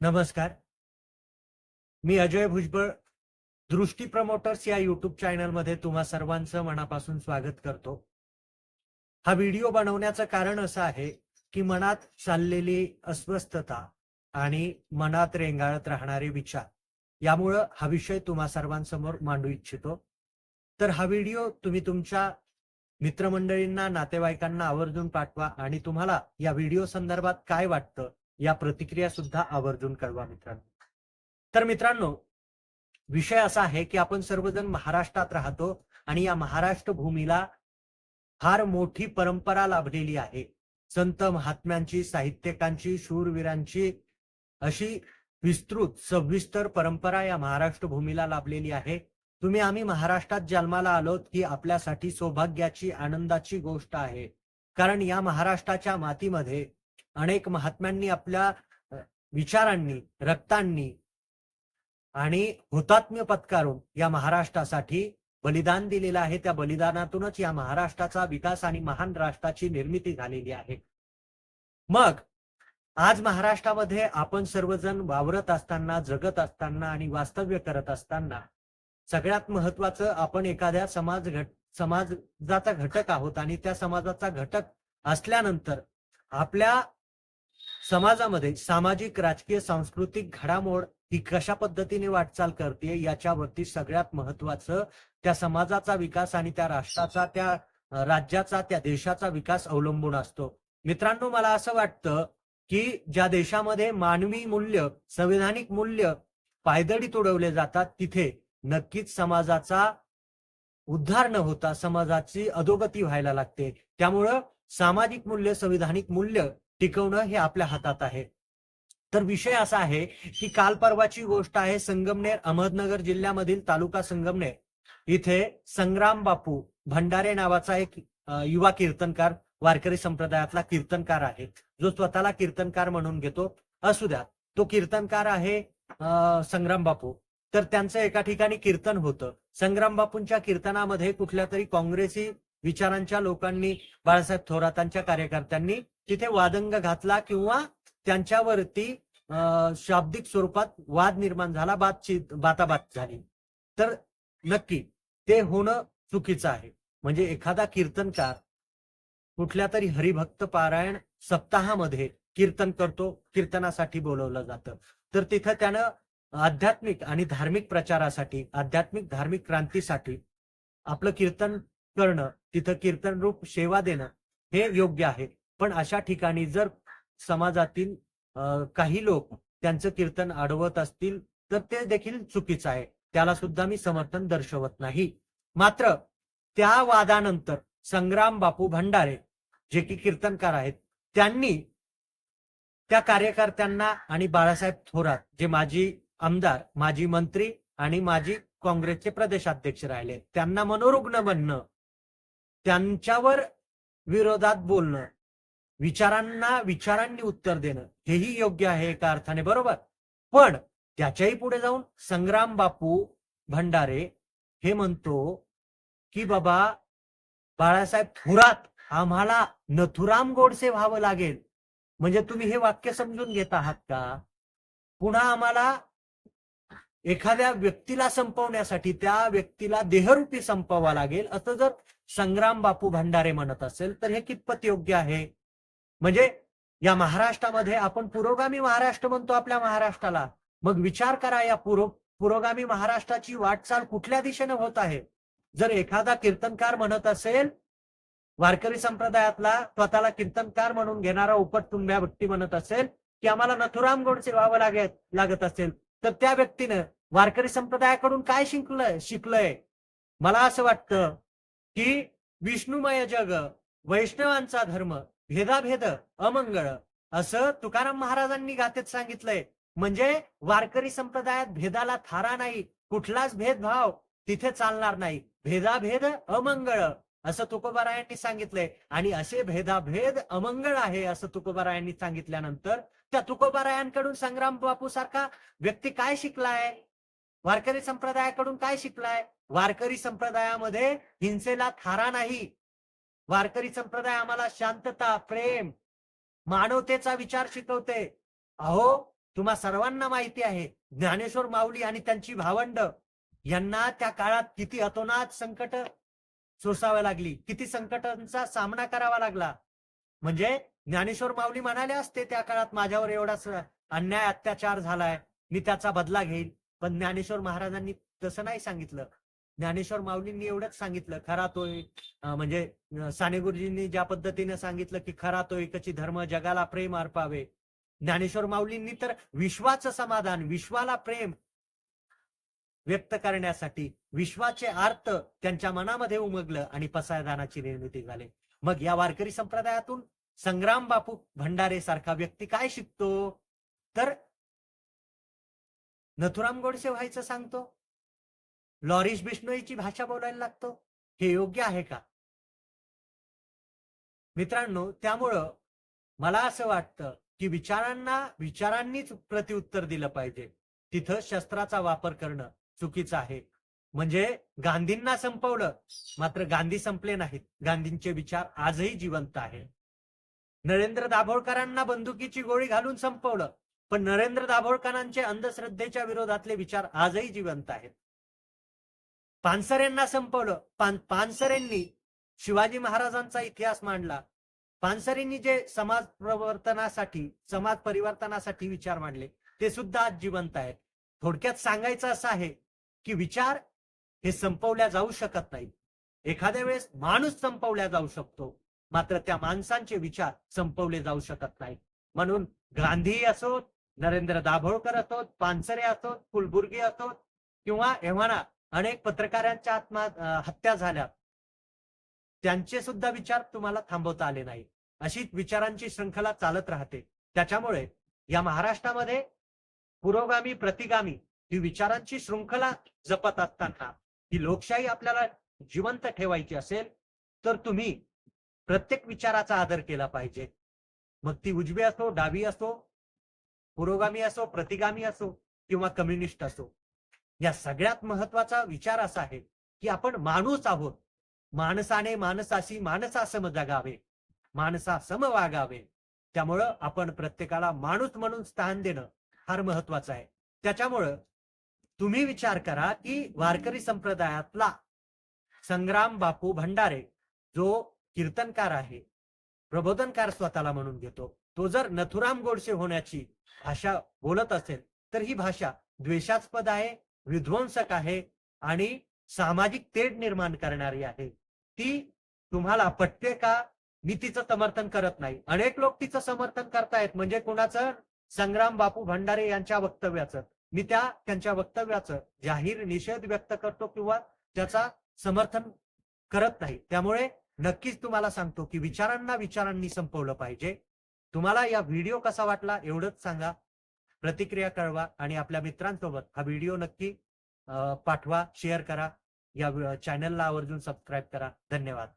नमस्कार. मी अजय भुजबळ दृष्टी प्रमोटर्स या युट्यूब चॅनलमध्ये तुम्हा सर्वांचं मनापासून स्वागत करतो. हा व्हिडिओ बनवण्याचं कारण असं आहे की मनात चाललेली अस्वस्थता आणि मनात रेंगाळत राहणारे विचार यामुळं हा विषय तुम्हा सर्वांसमोर मांडू इच्छितो. तर हा व्हिडिओ तुम्ही तुमच्या मित्रमंडळींना नातेवाईकांना आवर्जून पाठवा आणि तुम्हाला या व्हिडिओ संदर्भात काय वाटतं या प्रतिक्रिया सुद्धा आवर्जून कळवा मित्रांनो. तर मित्रांनो विषय असा आहे की आपण सर्वजण महाराष्ट्रात राहतो आणि या महाराष्ट्र भूमीला फार मोठी परंपरा लाभलेली आहे. संत महात्म्यांची साहित्यकांची शूरवीरांची अशी विस्तृत सविस्तर परंपरा या महाराष्ट्र भूमीला लाभलेली आहे. तुम्ही आम्ही महाराष्ट्रात जन्माला आलोत ही आपल्यासाठी सौभाग्याची आनंदाची गोष्ट आहे. कारण या महाराष्ट्राच्या मातीमध्ये अनेक महात्म्यांनी आपल्या विचारांनी रक्तांनी आणि हुतात्म्य पत्कारून या महाराष्ट्रासाठी बलिदान दिलेलं आहे. त्या बलिदानातूनच या महाराष्ट्राचा विकास आणि महान राष्ट्राची निर्मिती झालेली आहे. मग आज महाराष्ट्रामध्ये आपण सर्वजण वावरत असताना जगत असताना आणि वास्तव्य करत असताना सगळ्यात महत्वाचं आपण एखाद्या समाज घट समाजाचा घटक आहोत आणि त्या समाजाचा घटक असल्यानंतर आपल्या समाजामध्ये सामाजिक राजकीय सांस्कृतिक घडामोड ही कशा पद्धतीने वाटचाल करते याच्यावरती सगळ्यात महत्वाचं त्या समाजाचा विकास आणि त्या राष्ट्राचा त्या राज्याचा त्या देशाचा विकास अवलंबून असतो. मित्रांनो मला असं वाटतं की ज्या देशामध्ये मानवी मूल्य संविधानिक मूल्य पायदळी तुडवले जातात तिथे नक्कीच समाजाचा उद्धार न होता समाजाची अधोगती व्हायला लागते. त्यामुळं सामाजिक मूल्य संविधानिक मूल्य टिकवणं हे आपल्या हातात आहे. तर विषय असा आहे की काल परवाची गोष्ट आहे संगमनेर अहमदनगर जिल्ह्यामधील तालुका संगमनेर. इथे संग्राम बापू भंडारे नावाचा एक युवा कीर्तनकार वारकरी संप्रदायातला कीर्तनकार आहे. जो स्वतःला कीर्तनकार म्हणून घेतो. असू द्या तो कीर्तनकार आहे संग्राम बापू. तर त्यांचं एका ठिकाणी कीर्तन होतं. संग्राम बापूंच्या कीर्तनामध्ये कुठल्या तरी काँग्रेसी विचारांच्या लोकांनी बाळासाहेब थोरातांच्या कार्यकर्त्यांनी तिथे वादंग घातला किंवा त्यांच्यावरती अं, शाब्दिक स्वरूपात वाद निर्माण झाला बातचीत बाताबात झाली. तर नक्की ते होणं चुकीचं आहे. म्हणजे एखादा कीर्तनकार कुठल्या तरी हरिभक्त पारायण सप्ताहामध्ये कीर्तन करतो कीर्तनासाठी बोलवलं जातं. तर तिथं त्यानं आध्यात्मिक आणि धार्मिक प्रचारासाठी आध्यात्मिक धार्मिक क्रांतीसाठी आपलं कीर्तन करणं तिथं कीर्तन रूप सेवा देणं हे योग्य आहे. पण अशा ठिकाणी जर समाजातील काही लोक त्यांचं कीर्तन अडवत असतील तर ते देखील चुकीचं आहे. त्याला सुद्धा मी समर्थन दर्शवत नाही. मात्र त्या वादानंतर संग्राम बापू भंडारे जे की कीर्तनकार आहेत त्यांनी त्या कार्यकर्त्यांना आणि बाळासाहेब थोरात जे माजी आमदार माजी मंत्री आणि माजी काँग्रेसचे प्रदेशाध्यक्ष राहिले त्यांना मनोरुग्ण बनणं त्यांच्यावर विरोधात बोलणं विचारांना विचारांनी उत्तर देणं हेही योग्य आहे एका अर्थाने बरोबर? पण त्याच्याही पुढे जाऊन संग्राम बापू भंडारे हे म्हणतो की बाबा बाळासाहेब थोरात आम्हाला नथुराम गोडसे व्हावं लागेल. म्हणजे तुम्ही हे वाक्य समजून घेत आहात का? पुन्हा आम्हाला एखाद्या व्यक्तीला संपवण्यासाठी त्या व्यक्तीला देहरूपी संपवावा लागेल. असं जर संग्राम बापू भंडारे म्हणत असेल तर हे कितपत योग्य आहे? म्हणजे या महाराष्ट्रामध्ये आपण पुरोगामी महाराष्ट्र म्हणतो आपल्या महाराष्ट्राला. मग विचार करा या पुरो पुरोगामी महाराष्ट्राची वाटचाल कुठल्या दिशेने होत आहे? जर एखादा कीर्तनकार म्हणत असेल वारकरी संप्रदायातला स्वतःला कीर्तनकार म्हणून घेणारा उपटुंब्या व्यक्ती म्हणत असेल की आम्हाला नथुराम गोडसे व्हावं लागत लागत असेल तर त्या व्यक्तीनं वारकरी संप्रदायाकडून काय शिकलंय शिकलंय? मला असं वाटतं की विष्णुमय जग वैष्णवांचा धर्म भेदाभेद अमंगळ असं तुकाराम महाराजांनी गाथेत सांगितलंय. म्हणजे वारकरी संप्रदायात भेदाला थारा नाही कुठलाच भेदभाव तिथे चालणार नाही. भेदाभेद अमंगळ असं तुकोबारायांनी सांगितलंय. आणि असे भेदाभेद अमंगळ आहे असं तुकोबारायांनी सांगितल्यानंतर त्या तुकोबारायांकडून संग्राम बापू सारखा व्यक्ती काय शिकलाय? वारकरी संप्रदायाकडून काय शिकलाय? वारकरी संप्रदायामध्ये हिंसेला थारा नाही. वारकरी संप्रदाय आम्हाला शांतता प्रेम मानवतेचा विचार शिकवते. अहो तुम्हा सर्वांना माहिती आहे ज्ञानेश्वर माऊली आणि त्यांची भावंड यांना त्या काळात किती अतोनात संकट सोसावी लागली किती संकटांचा सामना करावा लागला. म्हणजे ज्ञानेश्वर माऊली म्हणाले असते त्या काळात माझ्यावर एवढा अन्याय अत्याचार झालाय मी त्याचा बदला घेईल पण ज्ञानेश्वर महाराजांनी तसं नाही सांगितलं. ज्ञानेश्वर माऊलींनी एवढंच सांगितलं खरा तोय म्हणजे साने गुरुजींनी ज्या पद्धतीने सांगितलं की खरा तो एकची धर्म जगाला प्रेम अर्पावे. ज्ञानेश्वर माऊलींनी तर विश्वाचं समाधान विश्वाला प्रेम व्यक्त करण्यासाठी विश्वाचे अर्थ त्यांच्या मनामध्ये उमगलं आणि पसायदानाची निर्मिती झाली. मग या वारकरी संप्रदायातून संग्राम बापू भंडारे सारखा व्यक्ती काय शिकतो? तर नथुराम गोडसे व्हायचं सांगतो? लॉरिस बिश्नोईची भाषा बोलायला लागतो? हे योग्य आहे का? मित्रांनो त्यामुळं मला असं वाटतं की विचारांना विचारांनीच प्रतिउत्तर दिलं पाहिजे. तिथं शस्त्राचा वापर करणं चुकीचं आहे. म्हणजे गांधींना संपवलं मात्र गांधी संपले नाहीत. गांधींचे विचार आजही जिवंत आहेत. नरेंद्र दाभोळकरांना बंदुकीची गोळी घालून संपवलं पण नरेंद्र दाभोळकरांचे अंधश्रद्धेच्या विरोधातले विचार आजही जिवंत आहेत. पानसरेंना संपवलं. पान पानसरेंनी शिवाजी महाराजांचा इतिहास मांडला. पानसरेंनी जे समाज प्रवर्तनासाठी समाज परिवर्तनासाठी विचार मांडले ते सुद्धा आज जिवंत आहेत. थोडक्यात सांगायचं असं आहे की विचार हे संपवल्या जाऊ शकत नाही. एखाद्या वेळेस माणूस संपवल्या जाऊ शकतो मात्र त्या माणसांचे विचार संपवले जाऊ शकत नाही. म्हणून गांधी असोत नरेंद्र दाभोळकर असोत पानसरे असोत कुलबुर्गी असोत किंवा एव्हाना अनेक पत्रकारांच्या आत्मा हत्या झाल्या. त्यांचे सुद्धा विचार तुम्हाला थांबवता आले नाही अशी विचारांची श्रृंखला चालत राहते. त्याच्यामुळे या महाराष्ट्रामध्ये पुरोगामी प्रतिगामी ही विचारांची शृंखला जपत असताना ही लोकशाही आपल्याला जिवंत ठेवायची असेल तर तुम्ही प्रत्येक विचाराचा आदर केला पाहिजे. मग ती उजवी असो डावी असो पुरोगामी असो प्रतिगामी असो किंवा कम्युनिस्ट असो या सगळ्यात महत्त्वाचा विचार असा आहे की आपण माणूस आहोत. माणसाने माणसाशी माणसासम जगावे. माणसासम वागावे. त्यामुळं आपण प्रत्येकाला माणूस म्हणून स्थान देणं फार महत्वाचं आहे. त्याच्यामुळं तुम्ही विचार करा की वारकरी संप्रदायातला संग्राम बापू भंडारे जो कीर्तनकार आहे प्रबोधनकार स्वतःला म्हणून घेतो. तो जर नथुराम गोडसे होण्याची भाषा बोलत असेल तर ही भाषा द्वेषास्पद आहे विध्वंसक आहे आणि सामाजिक तेढ निर्माण करणारी आहे. ती तुम्हाला पटते का? मी तिचं समर्थन करत नाही. अनेक लोक तिचं समर्थन करतायत. म्हणजे कुणाचं? संग्राम बापू भंडारे यांच्या वक्तव्याचं. मी त्या त्यांच्या वक्तव्याचं जाहीर निषेध व्यक्त करतो किंवा त्याचा समर्थन करत नाही. त्यामुळे नक्कीच तुम्हाला सांगतो की विचारांना विचारांनी संपवलं पाहिजे. तुम्हाला या व्हिडिओ कसा वाटला एवढंच सांगा. प्रतिक्रिया कळवा आणि आपल्या मित्रांसोबत हा व्हिडिओ नक्की पाठवा शेअर करा. या चॅनलला आवर्जून सबस्क्राईब करा. धन्यवाद.